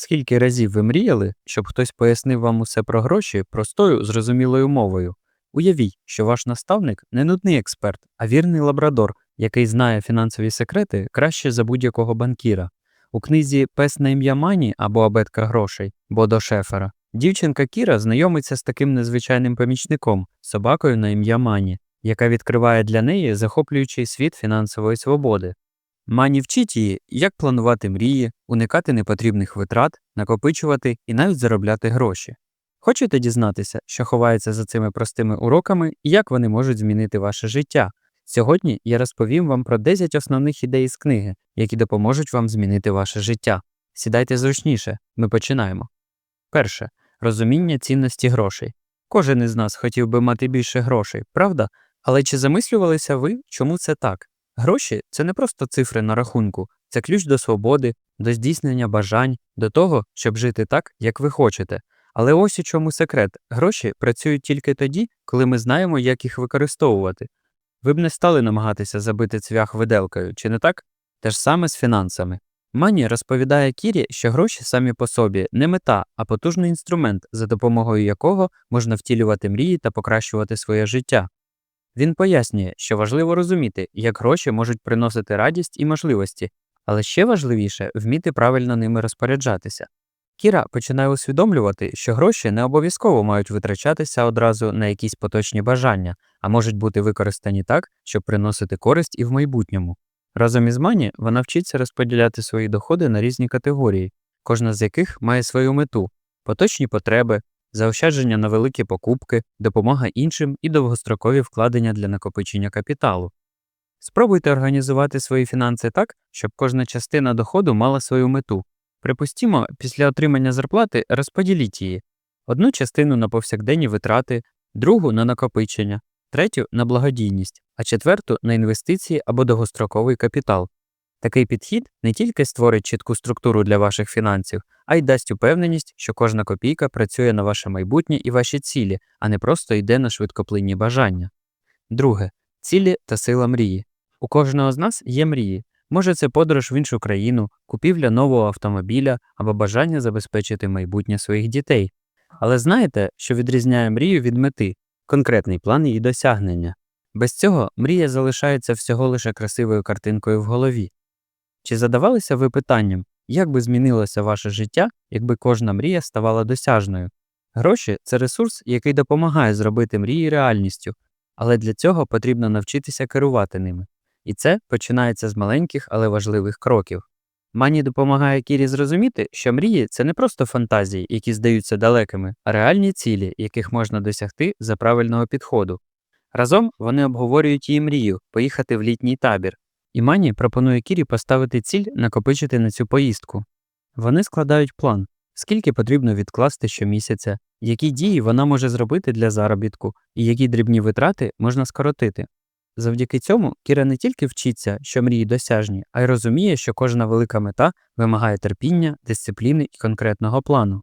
Скільки разів ви мріяли, щоб хтось пояснив вам усе про гроші простою, зрозумілою мовою? Уявіть, що ваш наставник не нудний експерт, а вірний лабрадор, який знає фінансові секрети краще за будь-якого банкіра. У книзі Пес на ім'я Мані або Абетка грошей Бодо Шефера дівчинка Кіра знайомиться з таким незвичайним помічником, собакою на ім'я Мані, яка відкриває для неї захоплюючий світ фінансової свободи. Мані вчить її, як планувати мрії, уникати непотрібних витрат, накопичувати і навіть заробляти гроші. Хочете дізнатися, що ховається за цими простими уроками і як вони можуть змінити ваше життя? Сьогодні я розповім вам про 10 основних ідей з книги, які допоможуть вам змінити ваше життя. Сідайте зручніше, ми починаємо. Перше розуміння цінності грошей. Кожен із нас хотів би мати більше грошей, правда? Але чи замислювалися ви, чому це так? Гроші це не просто цифри на рахунку, це ключ до свободи, до здійснення бажань, до того, щоб жити так, як ви хочете. Але ось у чому секрет: гроші працюють тільки тоді, коли ми знаємо, як їх використовувати. Ви б не стали намагатися забити цвях виделкою, чи не так? Те ж саме з фінансами. Мані розповідає Кірі, що гроші самі по собі не мета, а потужний інструмент, за допомогою якого можна втілювати мрії та покращувати своє життя. Він пояснює, що важливо розуміти, як гроші можуть приносити радість і можливості, але ще важливіше вміти правильно ними розпоряджатися. Кіра починає усвідомлювати, що гроші не обов'язково мають витрачатися одразу на якісь поточні бажання, а можуть бути використані так, щоб приносити користь і в майбутньому. Разом із Мані вона вчиться розподіляти свої доходи на різні категорії, кожна з яких має свою мету поточні потреби, заощадження на великі покупки, допомога іншим і довгострокові вкладення для накопичення капіталу. Спробуйте організувати свої фінанси так, щоб кожна частина доходу мала свою мету. Припустімо, після отримання зарплати розподіліть її одну частину на повсякденні витрати, другу на накопичення, третю на благодійність, а четверту на інвестиції або довгостроковий капітал. Такий підхід не тільки створить чітку структуру для ваших фінансів, а й дасть упевненість, що кожна копійка працює на ваше майбутнє і ваші цілі, а не просто йде на швидкоплинні бажання. Друге цілі та сила мрії. У кожного з нас є мрії. Може, це подорож в іншу країну, купівля нового автомобіля або бажання забезпечити майбутнє своїх дітей. Але знаєте, що відрізняє мрію від мети, конкретний план її досягнення. Без цього мрія залишається всього лише красивою картинкою в голові. Чи задавалися ви питанням, як би змінилося ваше життя, якби кожна мрія ставала досяжною? Гроші це ресурс, який допомагає зробити мрії реальністю, але для цього потрібно навчитися керувати ними. І це починається з маленьких, але важливих кроків. Мані допомагає Кірі зрозуміти, що мрії це не просто фантазії, які здаються далекими, а реальні цілі, яких можна досягти за правильного підходу. Разом вони обговорюють її мрію поїхати в літній табір, і Мані пропонує Кірі поставити ціль накопичити на цю поїздку. Вони складають план, скільки потрібно відкласти щомісяця, які дії вона може зробити для заробітку, і які дрібні витрати можна скоротити. Завдяки цьому Кіра не тільки вчиться, що мрії досяжні, а й розуміє, що кожна велика мета вимагає терпіння, дисципліни і конкретного плану.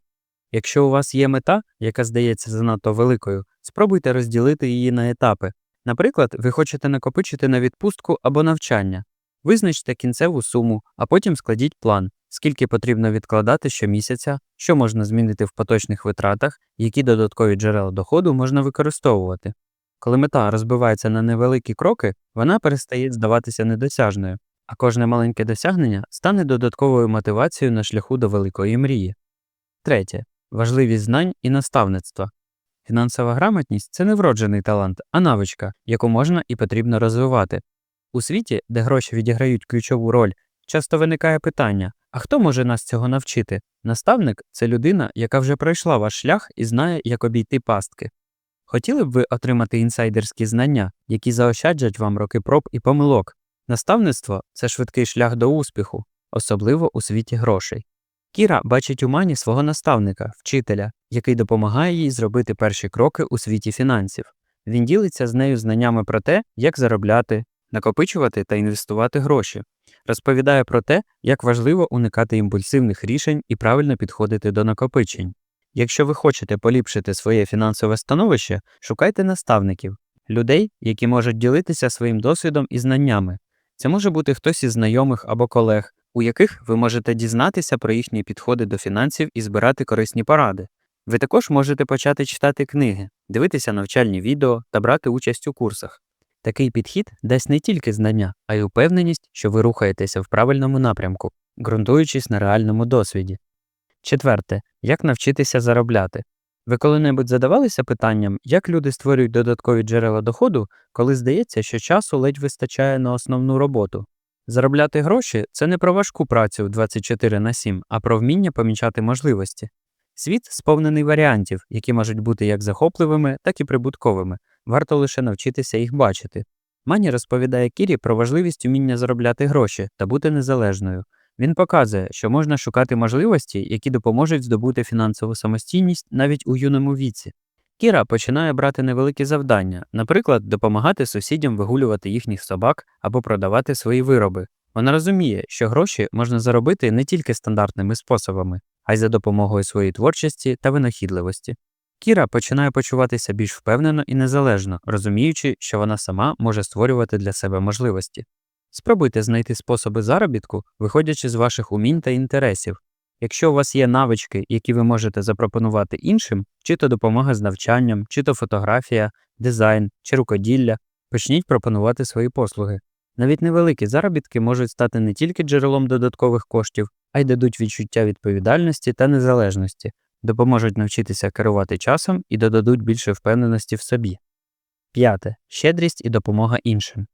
Якщо у вас є мета, яка здається занадто великою, спробуйте розділити її на етапи. Наприклад, ви хочете накопичити на відпустку або навчання. Визначте кінцеву суму, а потім складіть план, скільки потрібно відкладати щомісяця, що можна змінити в поточних витратах, які додаткові джерела доходу можна використовувати. Коли мета розбивається на невеликі кроки, вона перестає здаватися недосяжною, а кожне маленьке досягнення стане додатковою мотивацією на шляху до великої мрії. Третє важливість знань і наставництва. Фінансова грамотність це не вроджений талант, а навичка, яку можна і потрібно розвивати. У світі, де гроші відіграють ключову роль, часто виникає питання: а хто може нас цього навчити? Наставник це людина, яка вже пройшла ваш шлях і знає, як обійти пастки. Хотіли б ви отримати інсайдерські знання, які заощаджать вам роки проб і помилок? Наставництво це швидкий шлях до успіху, особливо у світі грошей. Кіра бачить у мані свого наставника, вчителя, який допомагає їй зробити перші кроки у світі фінансів. Він ділиться з нею знаннями про те, як заробляти, накопичувати та інвестувати гроші, розповідає про те, як важливо уникати імпульсивних рішень і правильно підходити до накопичень. Якщо ви хочете поліпшити своє фінансове становище, шукайте наставників, людей, які можуть ділитися своїм досвідом і знаннями. Це може бути хтось із знайомих або колег, у яких ви можете дізнатися про їхні підходи до фінансів і збирати корисні поради. Ви також можете почати читати книги, дивитися навчальні відео та брати участь у курсах. Такий підхід дасть не тільки знання, а й упевненість, що ви рухаєтеся в правильному напрямку, ґрунтуючись на реальному досвіді. Четверте, як навчитися заробляти. Ви коли-небудь задавалися питанням, як люди створюють додаткові джерела доходу, коли здається, що часу ледь вистачає на основну роботу? Заробляти гроші це не про важку працю 24 на 7, а про вміння помічати можливості. Світ сповнений варіантів, які можуть бути як захопливими, так і прибутковими. Варто лише навчитися їх бачити. Мані розповідає Кірі про важливість уміння заробляти гроші та бути незалежною. Він показує, що можна шукати можливості, які допоможуть здобути фінансову самостійність навіть у юному віці. Кіра починає брати невеликі завдання, наприклад, допомагати сусідям вигулювати їхніх собак або продавати свої вироби. Вона розуміє, що гроші можна заробити не тільки стандартними способами, а й за допомогою своєї творчості та винахідливості. Кіра починає почуватися більш впевнено і незалежно, розуміючи, що вона сама може створювати для себе можливості. Спробуйте знайти способи заробітку, виходячи з ваших умінь та інтересів. Якщо у вас є навички, які ви можете запропонувати іншим, чи то допомога з навчанням, чи то фотографія, дизайн чи рукоділля, почніть пропонувати свої послуги. Навіть невеликі заробітки можуть стати не тільки джерелом додаткових коштів, а й дадуть відчуття відповідальності та незалежності, допоможуть навчитися керувати часом і додадуть більше впевненості в собі. П'яте. Щедрість і допомога іншим.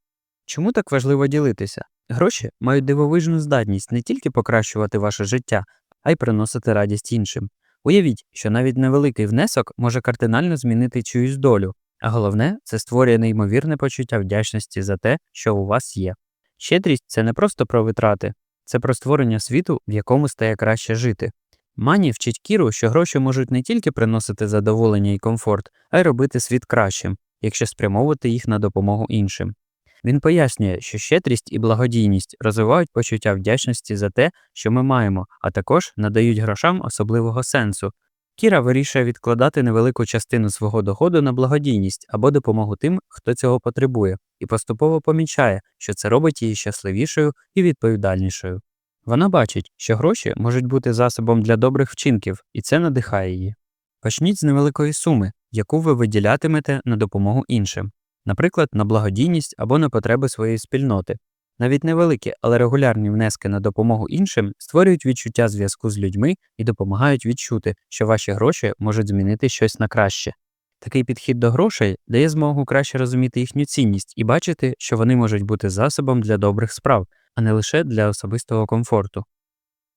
Чому так важливо ділитися? Гроші мають дивовижну здатність не тільки покращувати ваше життя, а й приносити радість іншим. Уявіть, що навіть невеликий внесок може кардинально змінити чиюсь долю, а головне, це створює неймовірне почуття вдячності за те, що у вас є. Щедрість це не просто про витрати, це про створення світу, в якому стає краще жити. Мані вчить Кіру, що гроші можуть не тільки приносити задоволення і комфорт, а й робити світ кращим, якщо спрямовувати їх на допомогу іншим. Він пояснює, що щедрість і благодійність розвивають почуття вдячності за те, що ми маємо, а також надають грошам особливого сенсу. Кіра вирішує відкладати невелику частину свого доходу на благодійність або допомогу тим, хто цього потребує, і поступово помічає, що це робить її щасливішою і відповідальнішою. Вона бачить, що гроші можуть бути засобом для добрих вчинків, і це надихає її. Почніть з невеликої суми, яку ви виділятимете на допомогу іншим наприклад, на благодійність або на потреби своєї спільноти. Навіть невеликі, але регулярні внески на допомогу іншим створюють відчуття зв'язку з людьми і допомагають відчути, що ваші гроші можуть змінити щось на краще. Такий підхід до грошей дає змогу краще розуміти їхню цінність і бачити, що вони можуть бути засобом для добрих справ, а не лише для особистого комфорту.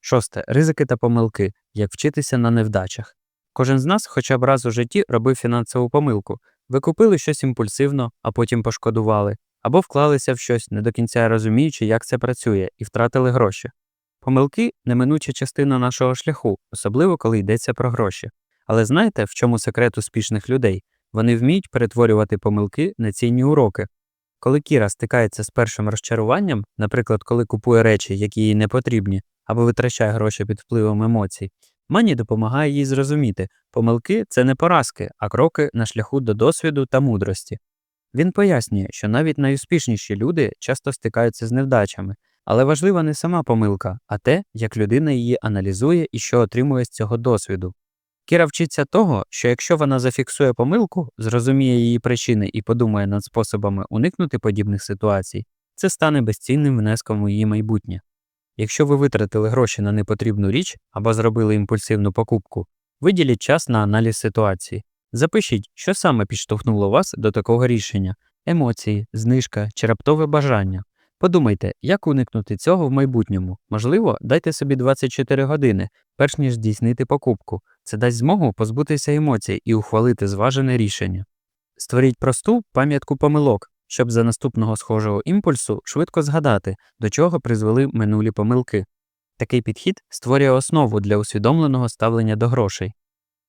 Шосте. Ризики та помилки як вчитися на невдачах. Кожен з нас хоча б раз у житті робив фінансову помилку, ви купили щось імпульсивно, а потім пошкодували, або вклалися в щось, не до кінця розуміючи, як це працює, і втратили гроші. Помилки неминуча частина нашого шляху, особливо коли йдеться про гроші. Але знаєте, в чому секрет успішних людей? Вони вміють перетворювати помилки на цінні уроки. Коли Кіра стикається з першим розчаруванням, наприклад, коли купує речі, які їй не потрібні, або витрачає гроші під впливом емоцій, Мані допомагає їй зрозуміти, помилки це не поразки, а кроки на шляху до досвіду та мудрості. Він пояснює, що навіть найуспішніші люди часто стикаються з невдачами, але важлива не сама помилка, а те, як людина її аналізує і що отримує з цього досвіду. Кіра вчиться того, що якщо вона зафіксує помилку, зрозуміє її причини і подумає над способами уникнути подібних ситуацій, це стане безцінним внеском у її майбутнє. Якщо ви витратили гроші на непотрібну річ або зробили імпульсивну покупку, виділіть час на аналіз ситуації. Запишіть, що саме підштовхнуло вас до такого рішення емоції, знижка чи раптове бажання. Подумайте, як уникнути цього в майбутньому. Можливо, дайте собі 24 години, перш ніж здійснити покупку. Це дасть змогу позбутися емоцій і ухвалити зважене рішення. Створіть просту пам'ятку помилок, щоб за наступного схожого імпульсу швидко згадати, до чого призвели минулі помилки. Такий підхід створює основу для усвідомленого ставлення до грошей.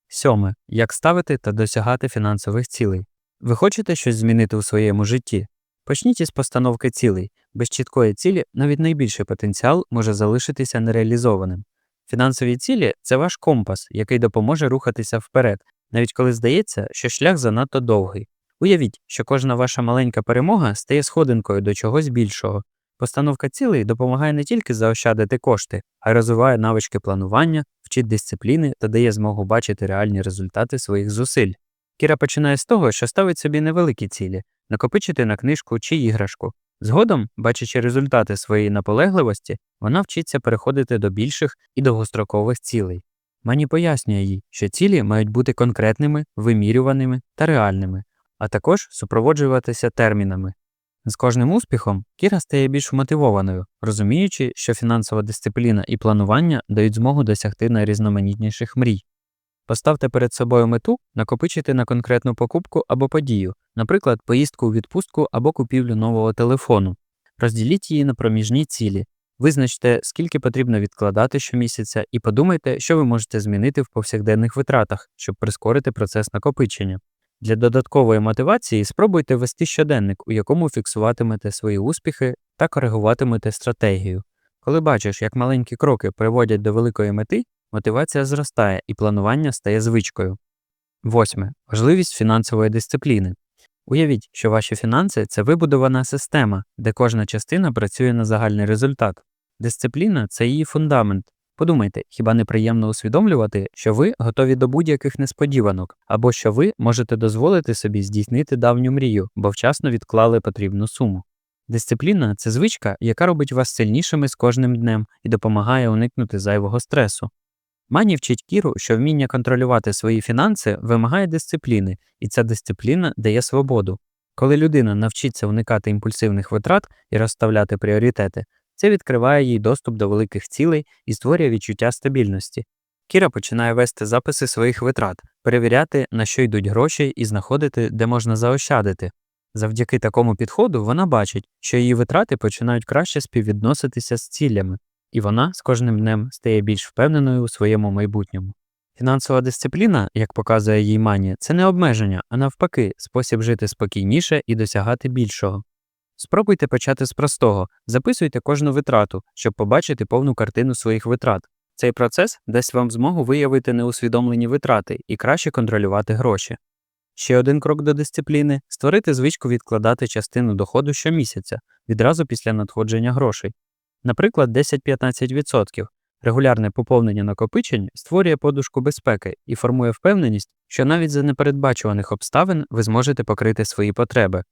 Сьоме. Як ставити та досягати фінансових цілей. Ви хочете щось змінити у своєму житті? Почніть із постановки цілей. Без чіткої цілі навіть найбільший потенціал може залишитися нереалізованим. Фінансові цілі це ваш компас, який допоможе рухатися вперед, навіть коли здається, що шлях занадто довгий. Уявіть, що кожна ваша маленька перемога стає сходинкою до чогось більшого. Постановка цілей допомагає не тільки заощадити кошти, а й розвиває навички планування, вчить дисципліни та дає змогу бачити реальні результати своїх зусиль. Кіра починає з того, що ставить собі невеликі цілі, накопичити на книжку чи іграшку. Згодом, бачачи результати своєї наполегливості, вона вчиться переходити до більших і довгострокових цілей. Мані пояснює їй, що цілі мають бути конкретними, вимірюваними та реальними, а також супроводжуватися термінами. З кожним успіхом Кіра стає більш мотивованою, розуміючи, що фінансова дисципліна і планування дають змогу досягти найрізноманітніших мрій. Поставте перед собою мету накопичити на конкретну покупку або подію, наприклад, поїздку у відпустку або купівлю нового телефону. Розділіть її на проміжні цілі, визначте, скільки потрібно відкладати щомісяця, і подумайте, що ви можете змінити в повсякденних витратах, щоб прискорити процес накопичення. Для додаткової мотивації спробуйте вести щоденник, у якому фіксуватимете свої успіхи та коригуватимете стратегію. Коли бачиш, як маленькі кроки приводять до великої мети, мотивація зростає і планування стає звичкою. Восьме. Важливість фінансової дисципліни. Уявіть, що ваші фінанси це вибудована система, де кожна частина працює на загальний результат. Дисципліна це її фундамент. Подумайте, хіба не приємно усвідомлювати, що ви готові до будь-яких несподіванок, або що ви можете дозволити собі здійснити давню мрію, бо вчасно відклали потрібну суму. Дисципліна це звичка, яка робить вас сильнішими з кожним днем і допомагає уникнути зайвого стресу. Мані вчить Кіру, що вміння контролювати свої фінанси вимагає дисципліни, і ця дисципліна дає свободу. Коли людина навчиться уникати імпульсивних витрат і розставляти пріоритети, це відкриває їй доступ до великих цілей і створює відчуття стабільності. Кіра починає вести записи своїх витрат, перевіряти, на що йдуть гроші, і знаходити, де можна заощадити. Завдяки такому підходу вона бачить, що її витрати починають краще співвідноситися з цілями, і вона з кожним днем стає більш впевненою у своєму майбутньому. Фінансова дисципліна, як показує їй мані, це не обмеження, а навпаки, спосіб жити спокійніше і досягати більшого. Спробуйте почати з простого, записуйте кожну витрату, щоб побачити повну картину своїх витрат. Цей процес дасть вам змогу виявити неусвідомлені витрати і краще контролювати гроші. Ще один крок до дисципліни створити звичку відкладати частину доходу щомісяця, відразу після надходження грошей. Наприклад, 10-15%. Регулярне поповнення накопичень створює подушку безпеки і формує впевненість, що навіть за непередбачуваних обставин ви зможете покрити свої потреби.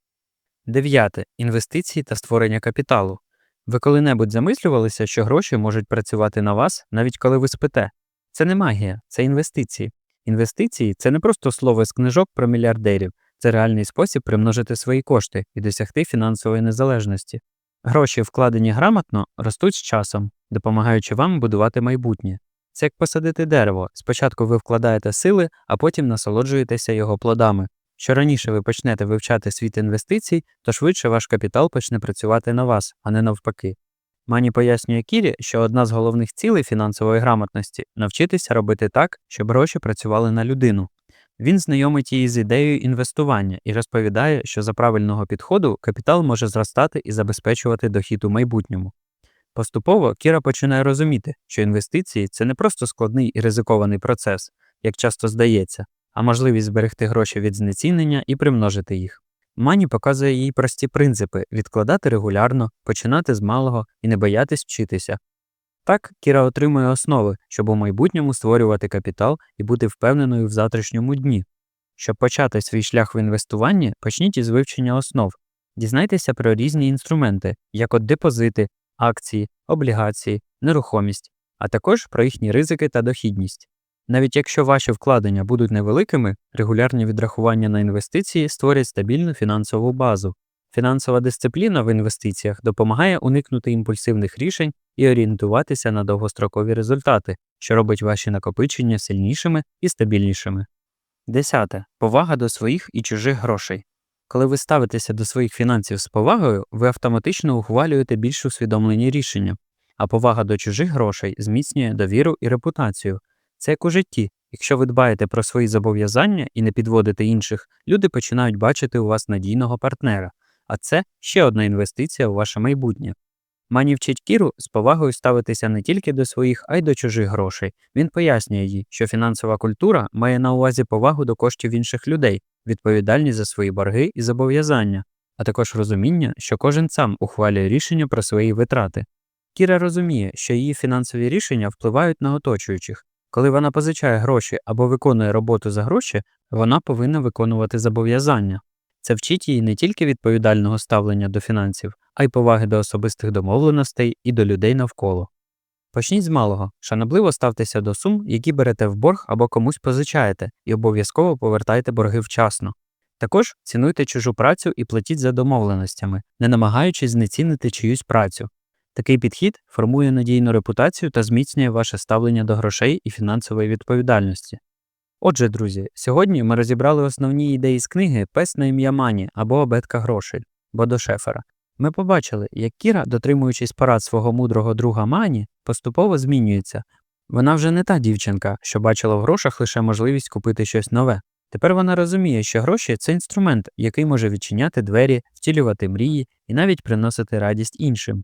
Дев'яте. Інвестиції та створення капіталу. Ви коли-небудь замислювалися, що гроші можуть працювати на вас, навіть коли ви спите. Це не магія, це інвестиції. Інвестиції це не просто слово з книжок про мільярдерів, це реальний спосіб примножити свої кошти і досягти фінансової незалежності. Гроші, вкладені грамотно, ростуть з часом, допомагаючи вам будувати майбутнє. Це як посадити дерево. Спочатку ви вкладаєте сили, а потім насолоджуєтеся його плодами. Що раніше ви почнете вивчати світ інвестицій, то швидше ваш капітал почне працювати на вас, а не навпаки. Мані пояснює Кірі, що одна з головних цілей фінансової грамотності навчитися робити так, щоб гроші працювали на людину. Він знайомить її з ідеєю інвестування і розповідає, що за правильного підходу капітал може зростати і забезпечувати дохід у майбутньому. Поступово Кіра починає розуміти, що інвестиції це не просто складний і ризикований процес, як часто здається, а можливість зберегти гроші від знецінення і примножити їх. Мані показує їй прості принципи відкладати регулярно, починати з малого і не боятись вчитися. Так, Кіра отримує основи, щоб у майбутньому створювати капітал і бути впевненою в завтрашньому дні. Щоб почати свій шлях в інвестуванні, почніть із вивчення основ. Дізнайтеся про різні інструменти, як от депозити, акції, облігації, нерухомість, а також про їхні ризики та дохідність. Навіть якщо ваші вкладення будуть невеликими, регулярні відрахування на інвестиції створять стабільну фінансову базу. Фінансова дисципліна в інвестиціях допомагає уникнути імпульсивних рішень і орієнтуватися на довгострокові результати, що робить ваші накопичення сильнішими і стабільнішими. Десяте. Повага до своїх і чужих грошей. Коли ви ставитеся до своїх фінансів з повагою, ви автоматично ухвалюєте більш усвідомлені рішення, а повага до чужих грошей зміцнює довіру і репутацію. Це як у житті. Якщо ви дбаєте про свої зобов'язання і не підводите інших, люди починають бачити у вас надійного партнера, а це ще одна інвестиція у ваше майбутнє. Мані вчить Кіру з повагою ставитися не тільки до своїх, а й до чужих грошей. Він пояснює їй, що фінансова культура має на увазі повагу до коштів інших людей, відповідальність за свої борги і зобов'язання. а також розуміння, що кожен сам ухвалює рішення про свої витрати. Кіра розуміє, що її фінансові рішення впливають на оточуючих. Коли вона позичає гроші або виконує роботу за гроші, вона повинна виконувати зобов'язання. Це вчить її не тільки відповідального ставлення до фінансів, а й поваги до особистих домовленостей і до людей навколо. Почніть з малого, шанобливо ставтеся до сум, які берете в борг або комусь позичаєте, і обов'язково повертайте борги вчасно. Також цінуйте чужу працю і платіть за домовленостями, не намагаючись знецінити чиюсь працю. Такий підхід формує надійну репутацію та зміцнює ваше ставлення до грошей і фінансової відповідальності. Отже, друзі, сьогодні ми розібрали основні ідеї з книги Пес на ім'я Мані або Обетка грошей Бодо Шефера. Ми побачили, як Кіра, дотримуючись порад свого мудрого друга Мані, поступово змінюється. Вона вже не та дівчинка, що бачила в грошах лише можливість купити щось нове. Тепер вона розуміє, що гроші це інструмент, який може відчиняти двері, втілювати мрії і навіть приносити радість іншим.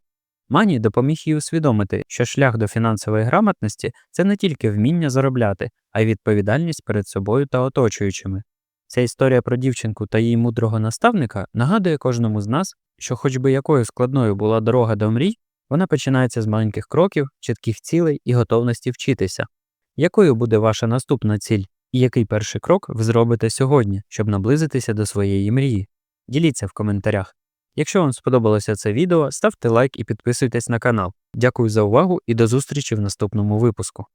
Мані допоміг їй усвідомити, що шлях до фінансової грамотності це не тільки вміння заробляти, а й відповідальність перед собою та оточуючими. Ця історія про дівчинку та її мудрого наставника нагадує кожному з нас, що, хоч би якою складною була дорога до мрій, вона починається з маленьких кроків, чітких цілей і готовності вчитися. Якою буде ваша наступна ціль, і який перший крок ви зробите сьогодні, щоб наблизитися до своєї мрії? Діліться в коментарях. Якщо вам сподобалося це відео, ставте лайк і підписуйтесь на канал. Дякую за увагу і до зустрічі в наступному випуску.